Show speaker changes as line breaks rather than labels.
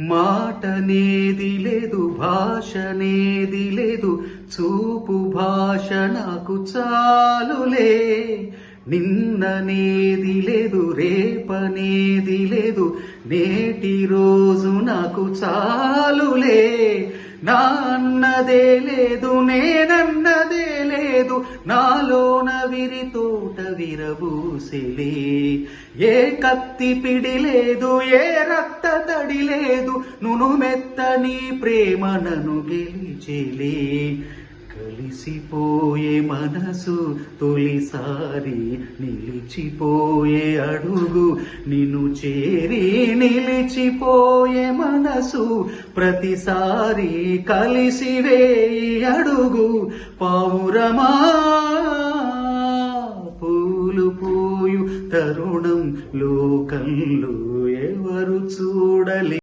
మాటనేది లేదు భాషనేది లేదు చూపు భాష నాకు చాలులే. నిన్ననేది లేదు రేపనేది లేదు నేటి రోజు నాకు చాలులే. నా అన్నదే లేదు నేనన్నదే లేదు. నాలోన విరి తోట విరబూసెలే ఏ కత్తి పిడి లేదు ఏ రక్త తడి లేదు. నును మెత్తని ప్రేమ నను గెలిచెలే. కలిసిపోయే మనసు తొలిసారి నిలిచిపోయే అడుగు నిన్ను చేరి నిలిచిపోయే మనసు ప్రతిసారి కలిసివే అడుగు. పౌరమా పూలు పోయు తరుణం లోకంలో ఎవరు చూడలే.